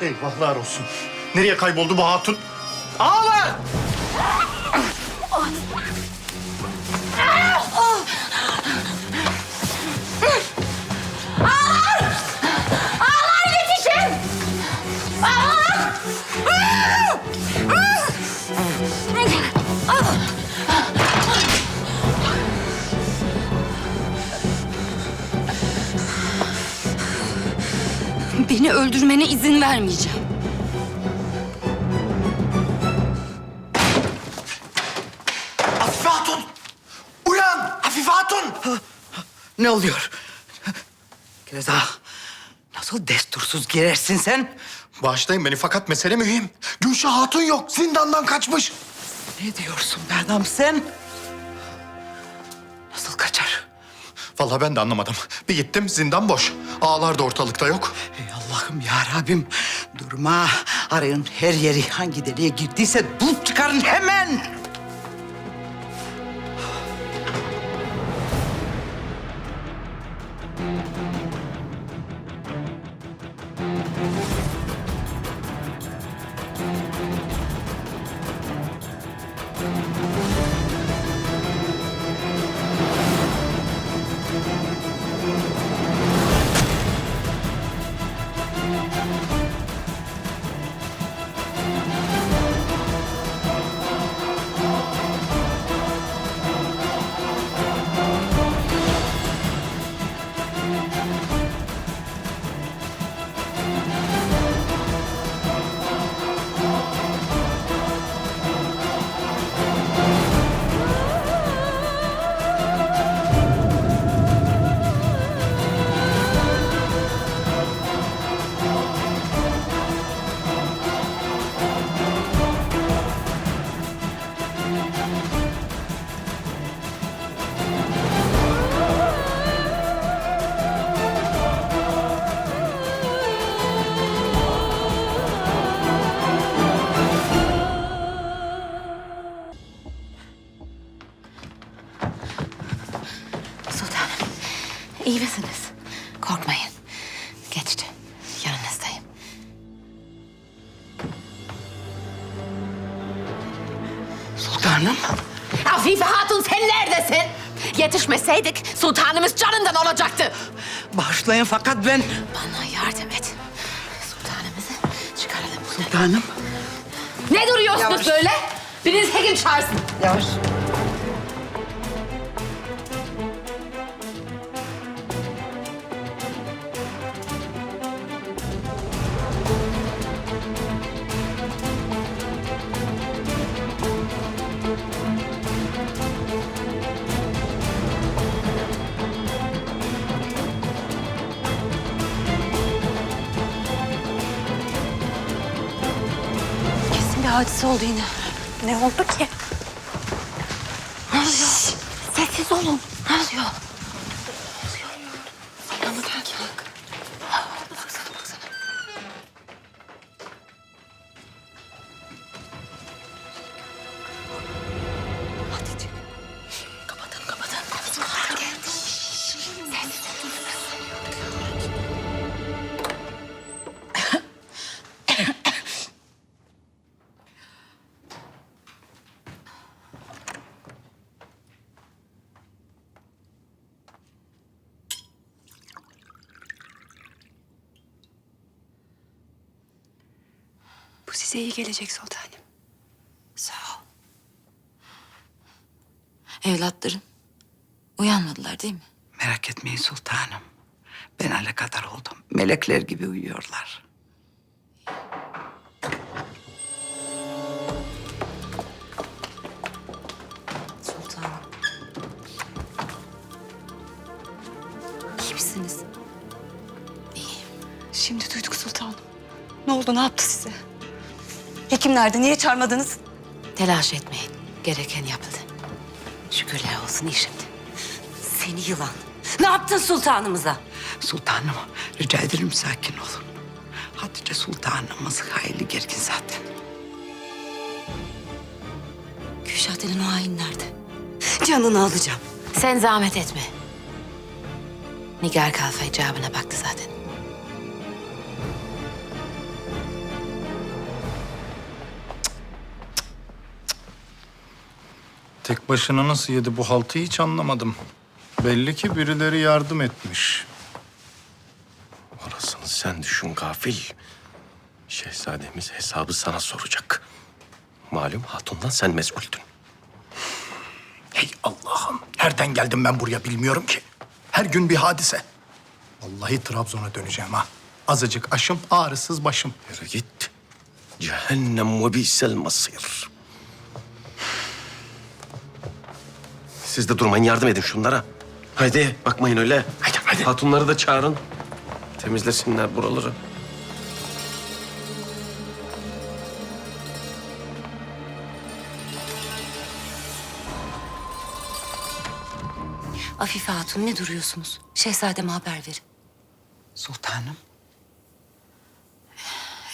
Eyvahlar olsun. Nereye kayboldu bu hatun? Ağlar! Beni öldürmene izin vermeyeceğim. Afife Hatun! Uyan! Afife Hatun! Ne oluyor? Reza, nasıl destursuz girersin sen? Bağışlayın beni fakat mesele mühim. Gülşah Hatun yok. Zindandan kaçmış. Ne diyorsun be adam sen? Nasıl kaçar? Vallahi ben de anlamadım. Bir gittim zindan boş. Ağlar da ortalıkta yok. Allah'ım ya Rabbim. Durma. Arayın her yeri hangi deliğe girdiyse bulup çıkarın hemen. Afife Hatun sen neredesin? Yetişmeseydik sultanımız canından olacaktı. Bağışlayın fakat ben... Bana yardım et. Sultanımızı çıkaralım. Sultanım. Ne duruyorsunuz Yavaş. böyle? Biriniz hekim çağırsın. Yavaş. Hadise oldu yine. Ne oldu ki? Size iyi gelecek sultanım. Sağ ol. Evlatların uyanmadılar değil mi? Merak etmeyin sultanım. Ben alakadar oldum. Melekler gibi uyuyorlar. Sultanım. İyi misiniz? Şimdi duyduk sultanım. Ne oldu, ne yaptı size? Hekim nerede, niye çağırmadınız? Telaş etmeyin. Gereken yapıldı. Şükürler olsun iyi şimdi. Seni yılan. Ne yaptın sultanımıza? Sultanım rica ederim sakin olun. Hatice sultanımız hayli gergin zaten. Kürşat elin o hain nerede? Canını alacağım. Sen zahmet etme. Nigar Kalfa icabına baktı zaten. Tek başına nasıl yedi bu haltı hiç anlamadım. Belli ki birileri yardım etmiş. Orasını sen düşün gafil. Şehzademiz hesabı sana soracak. Malum hatundan sen mesuldün. Hey Allah'ım. Nereden geldim ben buraya bilmiyorum ki. Her gün bir hadise. Vallahi Trabzon'a döneceğim ha. Azıcık aşım, ağrısız başım. Yürü git. Cehennem ve bi'sel masir. Siz de durmayın yardım edin şunlara. Haydi bakmayın öyle. Haydi haydi. Hatunları da çağırın. Temizlesinler buraları. Afife Hatun ne duruyorsunuz? Şehzademe haber verin. Sultanım.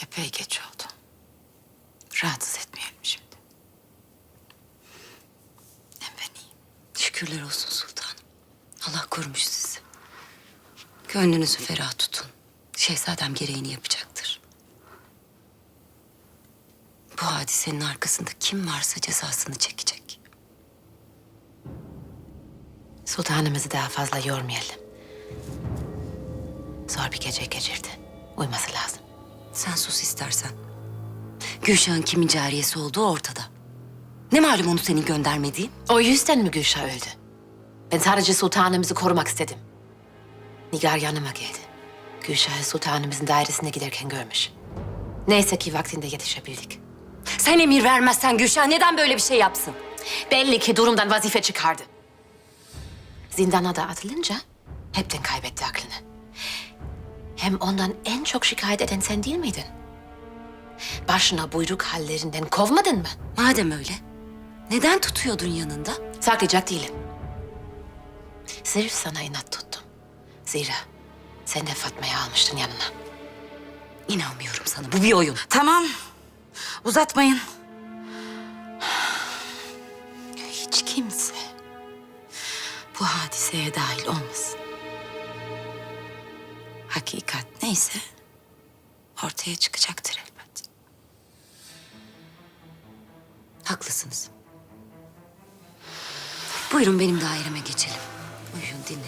Epey geç oldu. Rahatsız etmeyelim şimdi. Hem ben iyiyim. Şükürler olsun sultanım. Allah korumuş sizi. Gönlünüzü ferah tutun. Şehzadem gereğini yapacaktır. Bu hadisenin arkasında kim varsa cezasını çekecek. Sultanımızı daha fazla yormayalım. Zor bir gece geçirdi. Uyuması lazım. Sen sus istersen. Gülşah'ın kimin cariyesi olduğu ortada. Ne malum onu senin göndermediğin? O yüzden mi Gülşah öldü? Ben sadece sultanımızı korumak istedim. Nigar yanıma geldi. Gülşah'ı sultanımızın dairesine giderken görmüş. Neyse ki vaktinde yetişebildik. Sen emir vermezsen Gülşah neden böyle bir şey yapsın? Belli ki durumdan vazife çıkardı. Zindana da atılınca hepten kaybetti aklını. Hem ondan en çok şikayet eden sen değil miydin? Başına buyruk hallerinden kovmadın mı? Madem öyle, neden tutuyordun yanında? Saklayacak değilim. Sırf sana inat tuttum. Zira sen de Fatma'yı almıştın yanına. İnanmıyorum sana, bu bir oyun. Tamam. Uzatmayın. Hiç kimse bu hadiseye dahil olmasın. Hakikat neyse ortaya çıkacaktır elbet. Haklısınız. Buyurun benim daireme geçelim. Uyuyun dinlenin.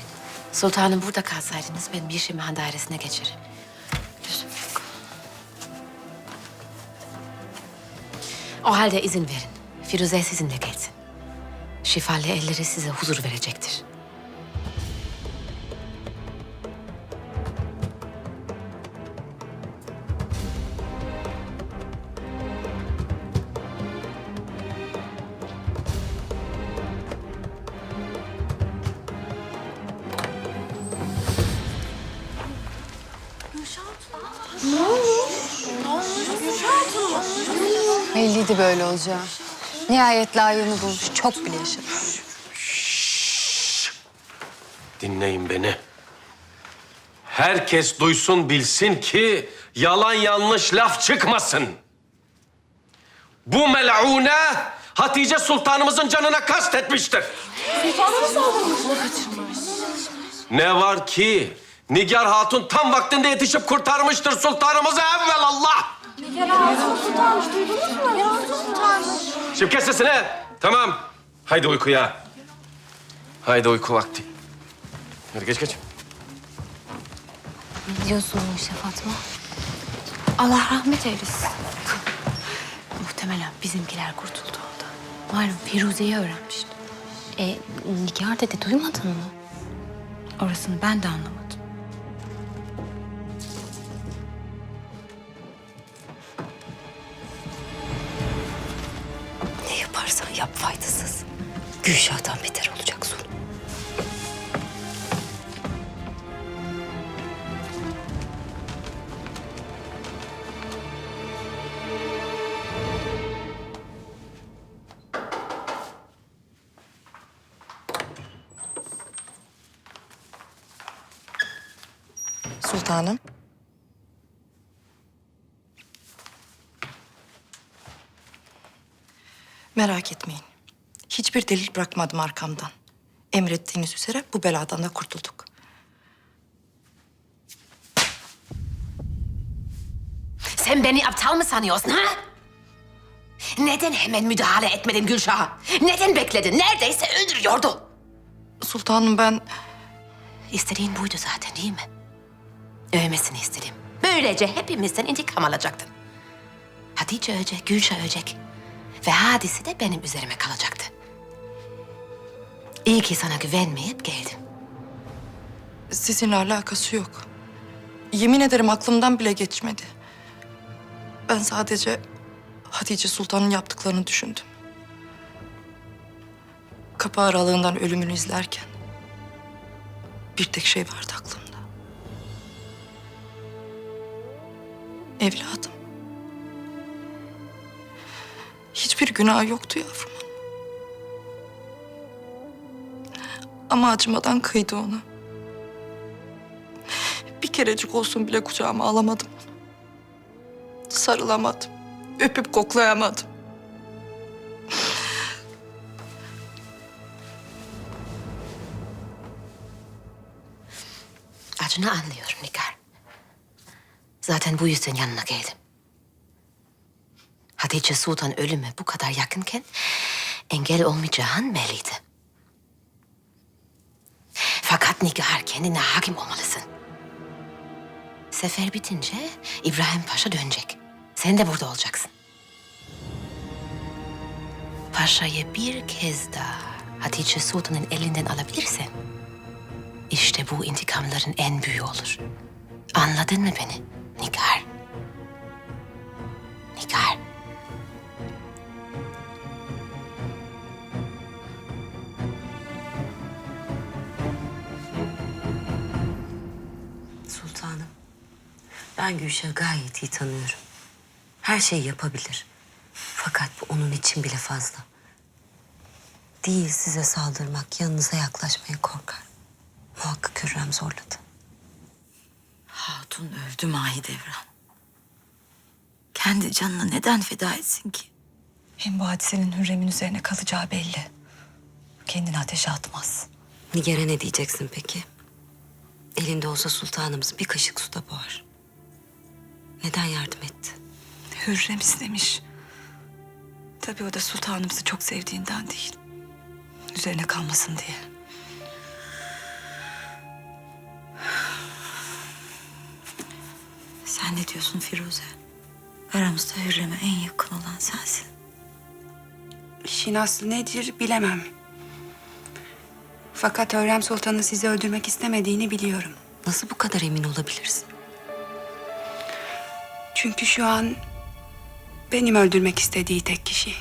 Sultanım burada kalsaydınız ben bir şimhan dairesine geçerim. O halde izin verin. Firuze sizinle gelsin. Şifalı elleri size huzur verecektir. Belliydi böyle olacağı. Nihayet layığını bulmuş. Çok bile yaşadı. Dinleyin beni. Herkes duysun bilsin ki yalan yanlış laf çıkmasın. Bu mel'une Hatice Sultanımızın canına kastetmiştir. Ne var ki Nigar Hatun tam vaktinde yetişip kurtarmıştır sultanımızı evvelallah. Şimdi kes sesini. Tamam. Haydi uykuya. Haydi uyku vakti. Hadi geç geç. Ne diyorsun bu işe Fatma? Allah rahmet eylesin. Muhtemelen bizimkiler kurtuldu orada. Malum Firuze'yi öğrenmişti. E, Nigar dedi duymadın mı? Orasını ben de anlamadım. Gülşah'tan beter olacak sonu. Sultanım. Merak etmeyin. Hiçbir delil bırakmadım arkamdan. Emrettiğiniz üzere bu beladan da kurtulduk. Sen beni aptal mı sanıyorsun ha? Neden hemen müdahale etmedin Gülşah'a? Neden bekledin? Neredeyse öldürüyordu. Sultanım ben İstediğin buydu zaten değil mi? Övmesini istedim. Böylece hepimizden intikam alacaktın. Hatice ölecek, Gülşah ölecek. Ve hadisi de benim üzerime kalacaktı. İyi ki sana güvenmeyip geldim. sizinle alakası yok. Yemin ederim aklımdan bile geçmedi. Ben sadece Hatice Sultan'ın yaptıklarını düşündüm. Kapı aralığından ölümünü izlerken bir tek şey vardı aklımda. Evladım. Hiçbir günah yoktu yavrumun. Ama acımadan kıydı ona. Bir kerecik olsun bile kucağıma alamadım. Sarılamadım. Öpüp koklayamadım. Acını anlıyorum Nigar. Zaten bu yüzden yanına geldim. Hatice Sultan ölüme bu kadar yakınken engel olmayacağın belliydi. Fakat Nigar kendine hakim olmalısın. Sefer bitince İbrahim Paşa dönecek. Sen de burada olacaksın. Paşa'yı bir kez daha Hatice Sultan'ın elinden alabilirsen... İşte bu intikamların en büyüğü olur. Anladın mı beni? Nigar. Nigar. Ben Gülşah'ı gayet iyi tanıyorum. Her şeyi yapabilir. Fakat bu onun için bile fazla. Değil size saldırmak, yanınıza yaklaşmaya korkar. Muhakkak Hürrem zorladı. Hatun öldü Mahidevran. Kendi canını neden feda etsin ki? Hem bu hadisenin Hürrem'in üzerine kalacağı belli. Kendini ateşe atmaz. Nigar'a ne diyeceksin peki? Elinde olsa sultanımız bir kaşık suda boğar. Neden yardım etti? Hürrem istemiş. Tabii o da sultanımızı çok sevdiğinden değil. Üzerine kalmasın diye. Sen ne diyorsun Firuze? Aramızda Hürrem'e en yakın olan sensin. İşin aslı nedir bilemem. Fakat Hürrem Sultan'ın sizi öldürmek istemediğini biliyorum. Nasıl bu kadar emin olabilirsin? Çünkü şu an benim öldürmek istediği tek kişi.